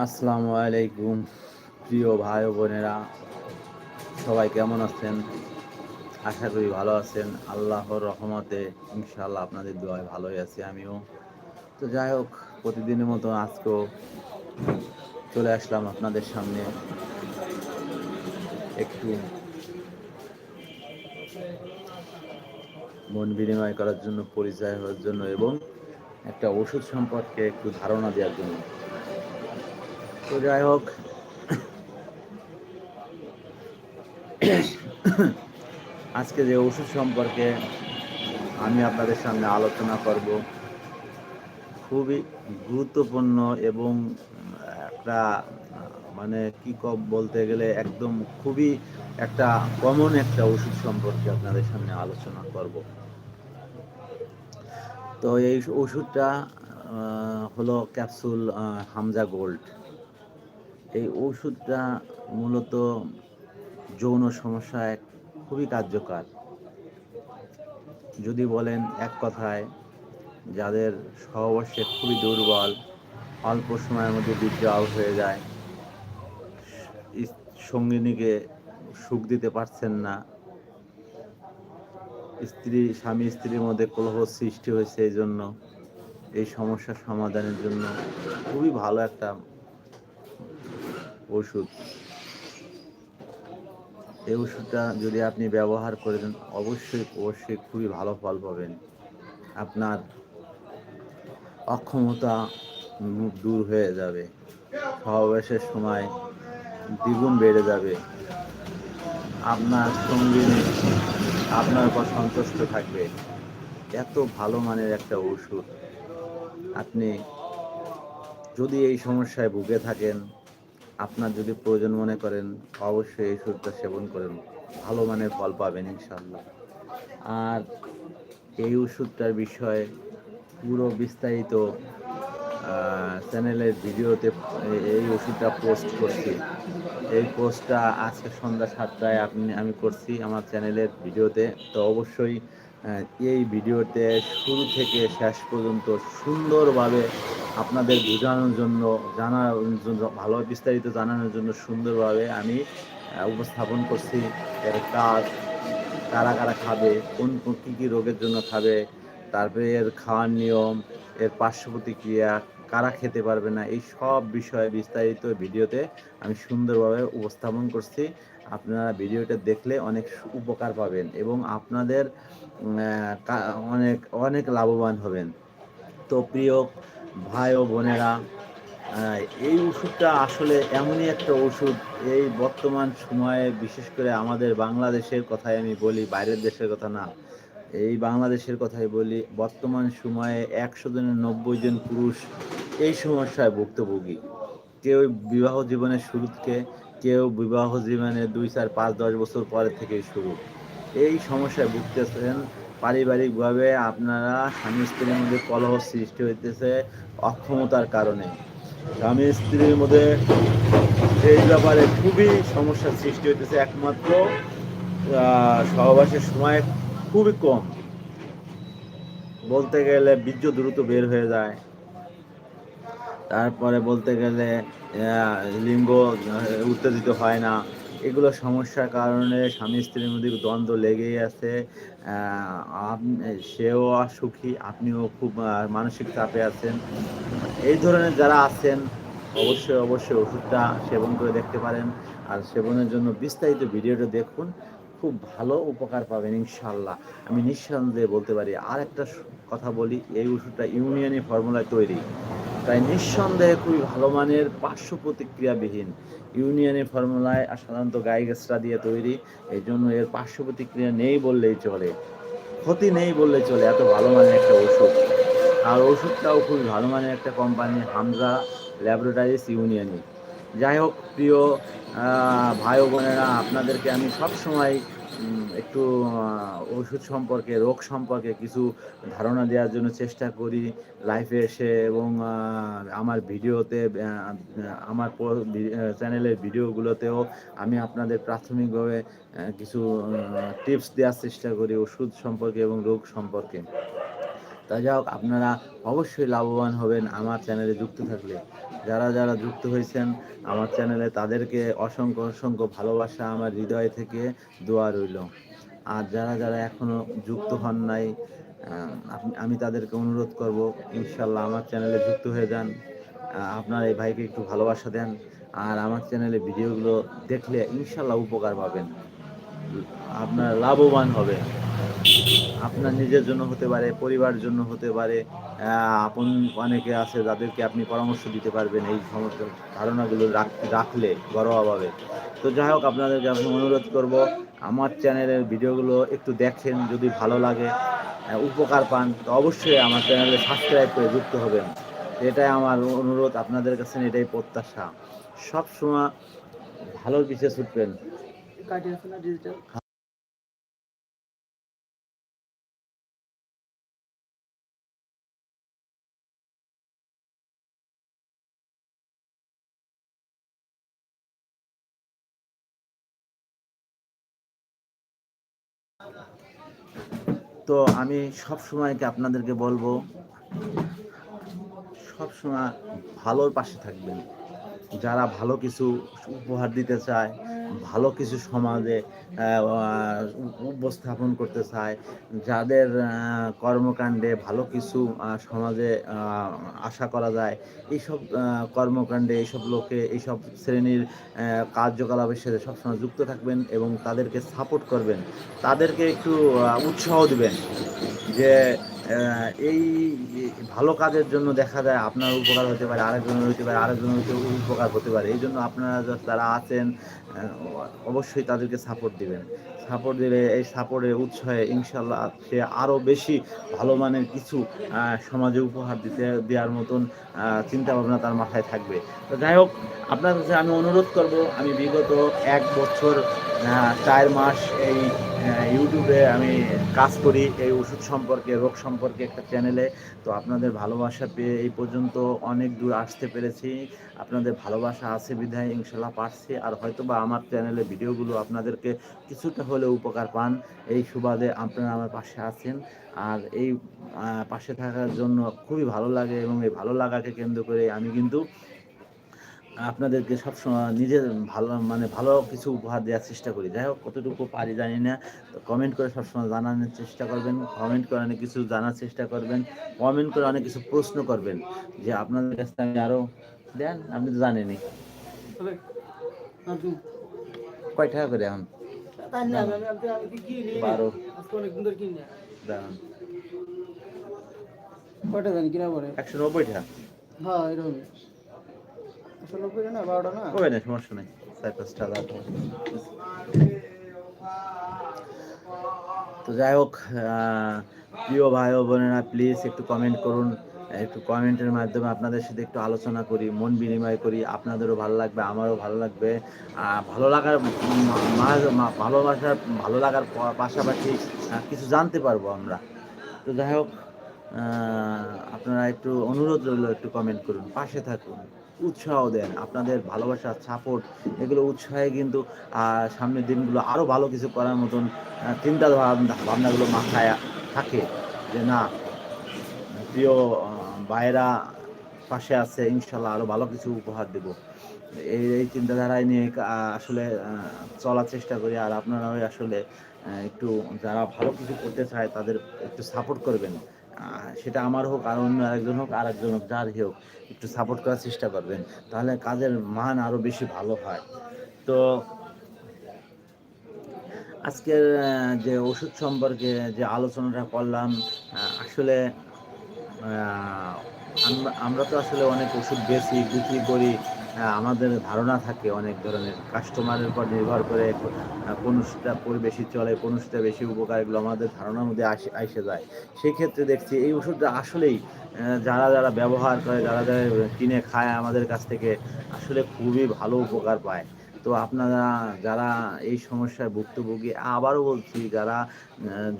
আসসালামু আলাইকুম, প্রিয় ভাই বোনেরা। সবাই কেমন আছেন? আশা করি ভালো আছেন। আল্লাহর রহমতে ইনশাআল্লাহ আপনাদের দোয়ায় ভালোই আছি আমিও। তো যাই হোক, প্রতিদিনের মতো আজকেও চলে আসলাম আপনাদের সামনে। একটু মন বিনিময় করার জন্য, পরিচয় হওয়ার জন্য এবং একটা ওষুধ সম্পর্কে একটু ধারণা দেওয়ার জন্য। তো যাই হোক। আজকে যে ওষুধ সম্পর্কে আমি আপনাদের সামনে আলোচনা করব, খুবই গুরুত্বপূর্ণ এবং একটা মানে কি কব বলতে গেলে একদম খুবই একটা কমন একটা ওষুধ সম্পর্কে আপনাদের সামনে আলোচনা করব। তো এই ওষুধটা হলো ক্যাপসুল হামজা গোল্ড। এই ওষুধটা মূলত যৌন সমস্যায় খুবই কার্যকর। যদি বলেন এক কথায়, যাদের সহবর্ষে খুবই দুর্বল, অল্প সময়ের মধ্যে বিদ্রোহ হয়ে যায় সঙ্গিনীকে সুখ দিতে পারছেন না, স্ত্রী, স্বামী, স্ত্রীর মধ্যে কলহ সৃষ্টি হয়েছে, এই জন্য এই সমস্যার সমাধানের জন্য খুবই ভালো একটা ওষুধ। এই ওষুধটা যদি আপনি ব্যবহার করেন, অবশ্যই অবশ্যই খুবই ভালো ফল পাবেন। আপনার অক্ষমতা দূর হয়ে যাবে। সহবাসের সময় দ্বিগুণ বেড়ে যাবে। আপনার সঙ্গী আপনার উপর সন্তুষ্ট থাকবে। এত ভালো মানের একটা ওষুধ। আপনি যদি এই সমস্যায় ভুগে থাকেন আপনার যদি প্রয়োজন মনে করেন, অবশ্যই এই ওষুধটা সেবন করেন। ভালো মানের ফল পাবেন ইনশাল্লাহ আর এই ওষুধটার বিষয়ে পুরো বিস্তারিত চ্যানেলের ভিডিওতে এই ওষুধটা পোস্ট করছি। এই পোস্টটা আজকে সন্ধ্যা সাতটায় আপনি, আমি করছি আমার চ্যানেলের ভিডিওতে তো অবশ্যই এই ভিডিওতে শুরু থেকে শেষ পর্যন্ত সুন্দরভাবে আপনাদের বোঝানোর জন্য জানার জন্য, ভালো বিস্তারিত জানানোর জন্য সুন্দরভাবে আমি উপস্থাপন করছি এর কাজ, কারা কারা খাবে, কোন কী কী রোগের জন্য খাবে, তারপরে এর খাওয়ার নিয়ম, এর পার্শ্ব প্রতিক্রিয়া, কারা খেতে পারবে না, এই সব বিষয়ে বিস্তারিত ভিডিওতে আমি সুন্দরভাবে উপস্থাপন করছি। আপনারা ভিডিওটা দেখলে অনেক উপকার পাবেন এবং আপনাদের অনেক অনেক লাভবান হবেন। তো প্রিয় ভাই ও বোনেরা এই ওষুধটা আসলে এমনই একটা ওষুধ এই বর্তমান সময়ে, বিশেষ করে আমাদের বাংলাদেশের কথাই আমি বলি, বাইরের দেশের কথা না। এই বাংলাদেশের কথাই বলি, বর্তমান সময়ে একশো জনের নব্বই জন পুরুষ এই সমস্যায় ভুক্তভোগী। কেউ বিবাহ জীবনের শুরু থেকে কেউ বিবাহ জীবনে দুই, চার, পাঁচ, দশ বছর পরে থেকে শুরু। এই সমস্যায় ভুগতেছেন পারিবারিকভাবে আপনারা স্বামী স্ত্রীর মধ্যে কলহ সৃষ্টি হইতেছে অক্ষমতার কারণে। স্বামী স্ত্রীর মধ্যে এই ব্যাপারে খুবই সমস্যার সৃষ্টি হইতেছে। একমাত্র সহবাসের সময় খুবই কম। বলতে গেলে বীর্য দ্রুত বের হয়ে যায়। তারপরে বলতে গেলে লিঙ্গ উত্তেজিত হয় না। এগুলো সমস্যার কারণে স্বামী স্ত্রীর মধ্যে দ্বন্দ্ব লেগেই আছে। সেও সুখী আপনিও খুব মানসিক চাপে আছেন। এই ধরনের যারা আছেন, অবশ্যই অবশ্যই ওষুধটা সেবন করে দেখতে পারেন। আর সেবনের জন্য বিস্তারিত ভিডিওটা দেখুন, খুব ভালো উপকার পাবেন ইনশাল্লাহ আমি নিঃসন্দেহে বলতে পারি আর একটা কথা বলি, এই ওষুধটা ইউনিয়নি ফর্মুলায় তৈরি। তাই নিঃসন্দেহে খুবই ভালো মানের পার্শ্ব প্রতিক্রিয়াবিহীন ইউনিয়নের ফর্মুলায় সাধারণত গাই গাছটা দিয়ে তৈরি। এই জন্য এর পার্শ্ব প্রতিক্রিয়া নেই বললেই চলে, ক্ষতি নেই বললে চলে, এত ভালো মানের একটা ওষুধ। আর ওষুধটাও খুবই ভালো মানের একটা কোম্পানি হামজা ল্যাবরেটারিস ইউনিয়নে যাই হোক, প্রিয় ভাই বোনেরা, আপনাদেরকে আমি সবসময় একটু ওষুধ সম্পর্কে, রোগ সম্পর্কে কিছু ধারণা দেওয়ার জন্য চেষ্টা করি লাইফে এসে এবং আমার ভিডিওতে আমার চ্যানেলের ভিডিওগুলোতেও আমি আপনাদের প্রাথমিকভাবে কিছু টিপস দেওয়ার চেষ্টা করি ওষুধ সম্পর্কে এবং রোগ সম্পর্কে। তা যাই হোক, আপনারা অবশ্যই লাভবান হবেন আমার চ্যানেলে যুক্ত থাকলে। যারা যারা যুক্ত হয়েছেন আমার চ্যানেলে তাদেরকে অসংখ্য অসংখ্য ভালোবাসা আমার হৃদয় থেকে দোয়া রইল। আর যারা যারা এখনও যুক্ত হন নাই আমি তাদেরকে অনুরোধ করব, ইনশাল্লাহ আমার চ্যানেলে যুক্ত হয়ে যান। আপনার এই ভাইকে একটু ভালোবাসা দেন। আর আমার চ্যানেলে ভিডিওগুলো দেখলে ইনশাল্লাহ উপকার পাবেন। আপনার লাভবান হবে আপনার নিজের জন্য হতে পারে পরিবার জন্য হতে পারে আপন অনেকে আছে যাদেরকে আপনি পরামর্শ দিতে পারবেন এই সমস্ত ধারণাগুলো রাখলে ঘরোয়াভাবে তো যাই হোক আপনাদেরকে আমি অনুরোধ করব, আমার চ্যানেলের ভিডিওগুলো একটু দেখেন, যদি ভালো লাগে উপকার পান, তো অবশ্যই আমার চ্যানেলে সাবস্ক্রাইব করে যুক্ত হবেন। এটাই আমার অনুরোধ, আপনাদের কাছে এটাই প্রত্যাশা। সব সময় ভালো কিছু ছুটবেন তো আমি সব সময়কে আপনাদেরকে বলব, সব সময় ভালোর পাশে থাকবেন। যারা ভালো কিছু উপহার দিতে চায় ভালো কিছু সমাজে উপস্থাপন করতে চায়, যাদের কর্মকাণ্ডে ভালো কিছু সমাজে আশা করা যায়, এইসব কর্মকাণ্ডে এইসব লোকে, এইসব শ্রেণির কার্যকলাপের সাথে সবসময় যুক্ত থাকবেন এবং তাদেরকে সাপোর্ট করবেন। তাদেরকে একটু উৎসাহ দেবেন যে এই ভালো কাজের জন্য দেখা যায় আপনার উপকার হতে পারে, আরেকজনের হতে পারে, আরেকজনের উপকার হতে পারে। এই জন্য আপনারা যারা আছেন অবশ্যই তাদেরকে সাপোর্ট দিবেন। সাপোর্ট দিলে এই সাপোর্টের উৎসাহে ইনশাল্লাহ সে আরও বেশি ভালো মানের কিছু সমাজে উপহার দিতে, দেওয়ার মতন চিন্তাভাবনা তার মাথায় থাকবে। তো যাই হোক, আপনার কাছে আমি অনুরোধ করব, আমি বিগত এক বছর চার মাস এই ইউটিউবে আমি কাজ করি এই ওষুধ সম্পর্কে, রোগ সম্পর্কে একটা চ্যানেলে। তো আপনাদের ভালোবাসা পেয়ে এই পর্যন্ত অনেক দূর আসতে পেরেছি। আপনাদের ভালোবাসা আছে বিধায় ইনশাল্লাহ পারছি। আর হয়তো বা আমার চ্যানেলে ভিডিওগুলো আপনাদেরকে কিছুটা হলেও উপকার পান। এই সুবাদে আপনারা আমার পাশে আছেন। আর এই পাশে থাকার জন্য খুবই ভালো লাগে এবং এই ভালো লাগাকে কেন্দ্র করে আমি কিন্তু আপনাদেরকে সবসময় নিজের ভালো মানে ভালো কিছু উপহার দেওয়ার চেষ্টা করি। যাই হোক কতটুকু পারি জানি না। তো কমেন্ট করে সবসময় জানানোর চেষ্টা করবেন কমেন্ট করে অনেক কিছু জানার চেষ্টা করবেন কমেন্ট করে অনেক কিছু প্রশ্ন করবেন যে আপনাদের কাছে আমি আরও দেন আপনি তো জানেনি কয় টাকা করে এখন? বারো। দাঁড়ান। কয়টা জানি কিনা পরে? একশো নব্বই টাকা। হ্যাঁ এরকম না না? সমস্যা নেই। তো যাই হোক প্রিয় ভাই বোনেরা প্লিজ একটু কমেন্ট করুন। একটু কমেন্টের মাধ্যমে আপনাদের সাথে একটু আলোচনা করি, মন বিনিময় করি। আপনাদেরও ভালো লাগবে, আমারও ভালো লাগবে। ভালো লাগার ভালোবাসার ভালো লাগার পাশাপাশি কিছু জানতে পারব আমরা। তো যাই হোক আপনারা একটু অনুরোধ রইল, একটু কমেন্ট করুন। পাশে থাকুন। উৎসাহ দেন, আপনাদের ভালোবাসা সাপোর্ট এগুলো উৎসাহে কিন্তু সামনের দিনগুলো আরও ভালো কিছু করার মতন চিন্তা ভাবনাগুলো মাথায় থাকে যে না, প্রিয় ভাইয়েরা পাশে আছে, ইনশাল্লাহ আরও ভালো কিছু উপহার দেব। এই এই চিন্তাধারায় নিয়ে আসলে চলার চেষ্টা করি আর আপনারাও আসলে একটু যারা ভালো কিছু করতে চায় তাদের একটু সাপোর্ট করবেন। সেটা আমার হোক, আর অন্য আরেকজন হোক আর একজন হোক যার হোক, একটু সাপোর্ট করার চেষ্টা করবেন। তাহলে কাজের মান আরও বেশি ভালো হয়। তো আজকের যে ওষুধ সম্পর্কে যে আলোচনাটা করলাম আসলে আমরা তো আসলে অনেক ওষুধ বেশি বিক্রি করি আমাদের ধারণা থাকে অনেক ধরনের। কাস্টমারের উপর নির্ভর করে কোনোটা বেশি চলে, কোনোটা বেশি উপকার, এগুলো আমাদের ধারণার মধ্যে আসে আসে যায়। সেই ক্ষেত্রে দেখছি এই ওষুধটা আসলেই যারা যারা ব্যবহার করে, যারা যারা কিনে খায় আমাদের কাছ থেকে, আসলে খুবই ভালো উপকার পায়। তো আপনারা যারা এই সমস্যায় ভুক্তভোগী, আবারও বলছি, যারা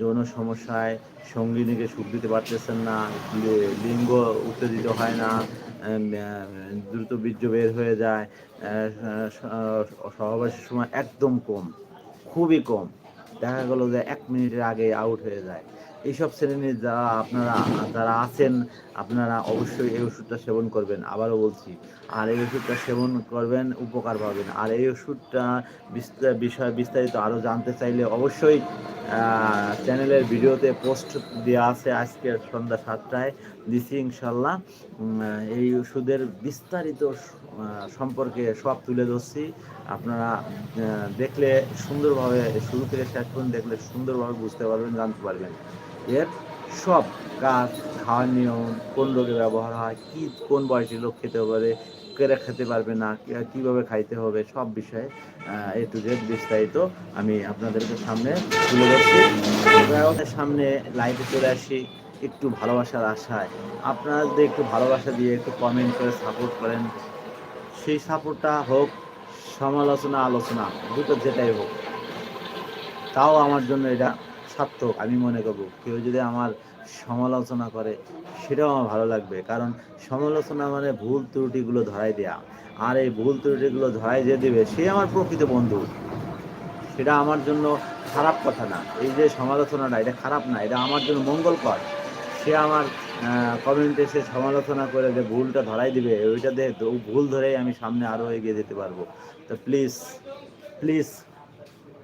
যৌন সমস্যায় সঙ্গিনীকে সুখ দিতে পারতেছেন না, লিঙ্গ উত্তেজিত হয় না দ্রুত বীর্য বের হয়ে যায় সহবাসের সময় একদম কম, খুবই কম। দেখা গেল যে এক মিনিটের আগে আউট হয়ে যায়। এইসব শ্রেণির যারা আপনারা, যারা আছেন, আপনারা অবশ্যই এই ওষুধটা সেবন করবেন। আবারও বলছি, আর এই ওষুধটা সেবন করবেন, উপকার পাবেন। আর এই ওষুধটা বিষয়ে বিস্তারিত আরও জানতে চাইলে অবশ্যই চ্যানেলের ভিডিওতে পোস্ট দেওয়া আছে আজকের সন্ধ্যা সাতটায়। দিছি ইনশাল্লাহ। এই ওষুধের বিস্তারিত সম্পর্কে সব তুলে ধরছি। আপনারা দেখলে সুন্দরভাবে, শুরু থেকে শেষ দেখলে সুন্দরভাবে বুঝতে পারবেন, জানতে পারবেন। এর সব কাজ খাওয়ার নিয়ম কোন রোগে ব্যবহার হয়, কি, কোন বয়সী লোক খেতে পারে কেরা খেতে পারবে না কীভাবে খাইতে হবে, সব বিষয়ে এ টু জেড বিস্তারিত আমি আপনাদেরকে সামনে তুলে ধরছি। সামনে লাইভে চলে আসি, একটু ভালোবাসার আশায়। আপনারা যদি একটু ভালোবাসা দিয়ে একটু কমেন্ট করে সাপোর্ট করেন। সেই সাপোর্টটা হোক, সমালোচনা, আলোচনা, দুটো যেটাই হোক, তাও আমার জন্য এটা সার্থক, আমি মনে করব। কেউ যদি আমার সমালোচনা করে, সেটাও আমার ভালো লাগবে। কারণ সমালোচনা মানে ভুল ত্রুটিগুলো ধরাই দেয়া। আর এই ভুল ত্রুটিগুলো ধরাই যে দেবে, সে আমার প্রকৃত বন্ধু। সেটা আমার জন্য খারাপ কথা না। এই যে সমালোচনাটা, এটা খারাপ না, এটা আমার জন্য মঙ্গলকর। সে আমার কমেন্টে সে সমালোচনা করে যে ভুলটা ধরাই দিবে, ওইটা দিয়ে ভুল ধরেই আমি সামনে আরও এগিয়ে যেতে পারব। তো প্লিজ প্লিজ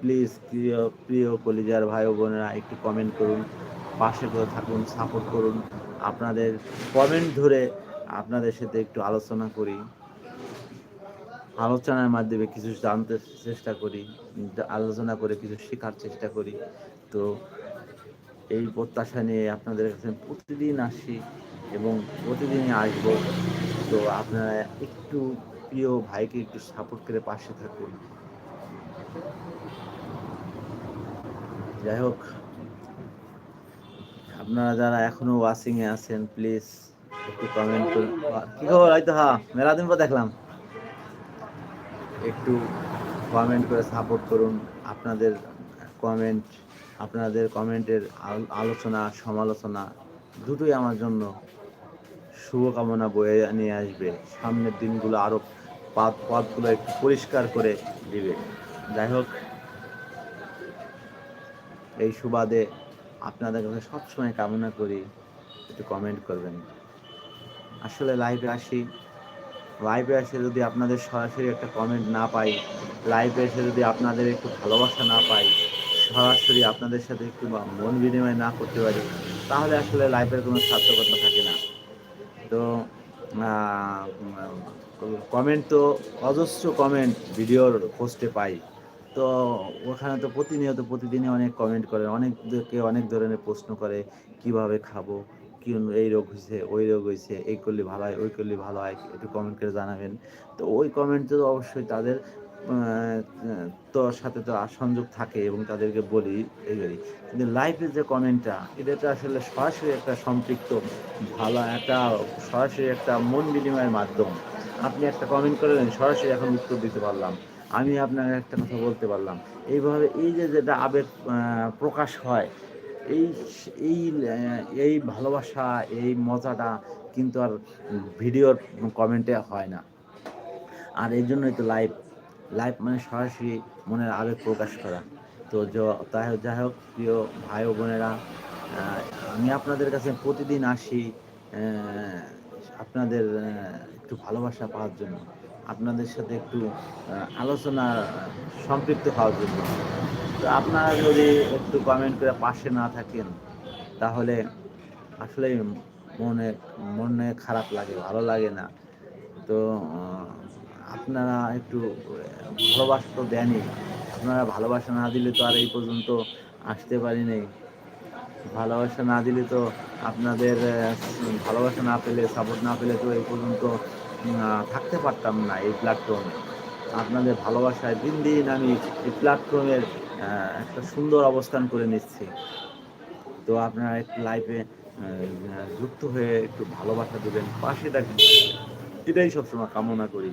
প্লিজ প্রিয় প্রিয় কলিজার ভাই বোনেরা, একটু কমেন্ট করুন, পাশে করে থাকুন সাপোর্ট করুন। আপনাদের কমেন্ট ধরে আপনাদের সাথে একটু আলোচনা করি। আলোচনার মাধ্যমে কিছু জানতে চেষ্টা করি, আলোচনা করে কিছু শেখার চেষ্টা করি। তো এই প্রত্যাশা নিয়ে আপনাদের কাছে প্রতিদিন আসি এবং প্রতিদিনই আসব। তো আপনারা একটু প্রিয় ভাইকে একটু সাপোর্ট করে পাশে থাকুন। যাই হোক আপনারা যারা এখনও ওয়াচিং এ আছেন প্লিজ একটু কমেন্ট করুন কি খবর হয়তো হ্যাঁ মেলা দিন পর দেখলাম। একটু কমেন্ট করে সাপোর্ট করুন। আপনাদের কমেন্ট আপনাদের কমেন্টের আলোচনা, সমালোচনা দুটোই আমার জন্য শুভকামনা বয়ে নিয়ে আসবে। সামনের দিনগুলো আরও পথ পথগুলো একটু পরিষ্কার করে দিবে। যাই হোক এই সুবাদে আপনাদের কাছে সবসময় কামনা করি, একটু কমেন্ট করবেন। আসলে লাইভে আসি। লাইভে এসে যদি আপনাদের সরাসরি একটা কমেন্ট না পাই লাইভে এসে যদি আপনাদের একটু ভালোবাসা না পাই, সরাসরি আপনাদের সাথে একটু মন বিনিময় না করতে পারি, তাহলে আসলে লাইভের কোনো সার্থকতা থাকে না। তো কমেন্ট তো অজস্র কমেন্ট ভিডিওর পোস্টে পাই। তো ওখানে তো প্রতিনিয়ত প্রতিদিনই অনেক কমেন্ট করে অনেককে অনেক ধরনের প্রশ্ন করে, কীভাবে খাব, কি এই রোগ হয়েছে ওই রোগ হয়েছে এই করলে ভালো হয়, ওই করলে ভালো হয়, একটু কমেন্ট করে জানাবেন। তো ওই কমেন্ট তো অবশ্যই তাদের তো সাথে তো সংযোগ থাকে এবং তাদেরকে বলি, এই কিন্তু লাইফের যে কমেন্টটা এটা তো আসলে সরাসরি একটা সম্পৃক্ত, ভালো একটা, সরাসরি একটা মন বিনিময়ের মাধ্যম। আপনি একটা কমেন্ট করলেন, সরাসরি এখন উত্তর দিতে পারলাম। আমি আপনাকে একটা কথা বলতে পারলাম। এইভাবে এই যে, যেটা আবেগ প্রকাশ হয়, এই এই এই ভালোবাসা, এই মজাটা কিন্তু আর ভিডিওর কমেন্টে হয় না। আর এই জন্যই তো লাইভ লাইভ মানে সরাসরি মনের আবেগ প্রকাশ করা। তো তাই হোক- যাই হোক, প্রিয় ভাই বোনেরা আমি আপনাদের কাছে প্রতিদিন আসি আপনাদের একটু ভালোবাসা পাওয়ার জন্য। আপনাদের সাথে একটু আলোচনা সম্পৃক্ত হওয়ার জন্য। তো আপনারা যদি একটু কমেন্ট করে পাশে না থাকেন, তাহলে আসলে মনে মনে খারাপ লাগে, ভালো লাগে না। তো আপনারা একটু ভালোবাসা তো দেনই। আপনারা ভালোবাসা না দিলে তো আর এই পর্যন্ত আসতে পারি নাই। ভালোবাসা না দিলে তো আপনাদের ভালোবাসা না পেলে সাপোর্ট না পেলে তো এই পর্যন্ত থাকতে পারতাম না এই প্ল্যাটফর্মে আপনাদের ভালোবাসায় দিন দিন আমি এই প্ল্যাটফর্মের একটা সুন্দর অবস্থান করে নিচ্ছি। তো আপনারা একটু লাইফে যুক্ত হয়ে একটু ভালোবাসা দেবেন, পাশে থাকবেন। এটাই সবসময় কামনা করি।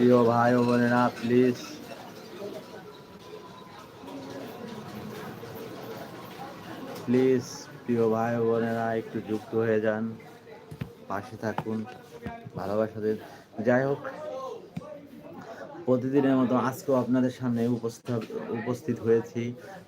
প্রিয় ভাই ও বোনেরা প্লিজ প্লিজ প্রিয় ভাই ও বোনেরা, একটু যুক্ত হয়ে যান, পাশে থাকুন, ভালোবাসা দিন। যাই হোক প্রতিদিনের মতো আজকেও আপনাদের সামনে উপস্থিত উপস্থিত হয়েছি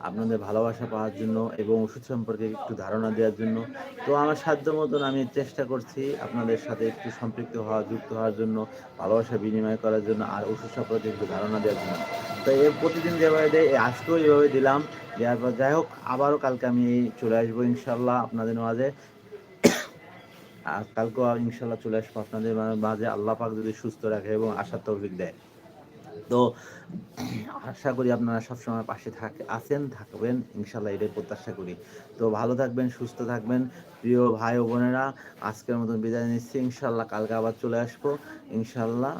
আপনাদের ভালোবাসা পাওয়ার জন্য এবং ওষুধ সম্পর্কে একটু ধারণা দেওয়ার জন্য। তো আমার সাধ্য মতন আমি চেষ্টা করছি আপনাদের সাথে একটু সম্পৃক্ত হওয়া, যুক্ত হওয়ার জন্য, ভালোবাসা বিনিময় করার জন্য আর ওষুধ সম্পর্কে একটু ধারণা দেওয়ার জন্য। তো এর প্রতিদিন যেভাবে দেয় আজকেও এইভাবে দিলাম। দেওয়ার পর যাই হোক, আবারও কালকে আমি চলে আসব ইনশাল্লাহ আপনাদের মাঝে। আর কালকেও ইনশাল্লাহ চলে আসব আপনাদের মাঝে। আল্লাহ পাক যদি সুস্থ রাখে এবং আশার তৌফিক দেয়। তো আশা করি আপনারা সবসময় পাশে থাক, আছেন, থাকবেন। ইনশাল্লাহ এটাই প্রত্যাশা করি। তো ভালো থাকবেন, সুস্থ থাকবেন। প্রিয় ভাই ও বোনেরা, আজকের মতন বিদায় নিচ্ছি। ইনশাল্লাহ কালকে আবার চলে আসব। ইনশাল্লাহ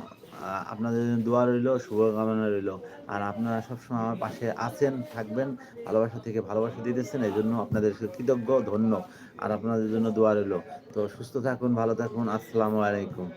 আপনাদের জন্য দোয়া রইল, শুভকামনা রইল। আর আপনারা সবসময় আমার পাশে আছেন, থাকবেন। ভালোবাসা থেকে ভালোবাসা দিতেছেন এই জন্য আপনাদের কৃতজ্ঞ, ধন্য। আর আপনাদের জন্য দোয়া রইল। তো সুস্থ থাকুন, ভালো থাকুন। আসসালামু আলাইকুম।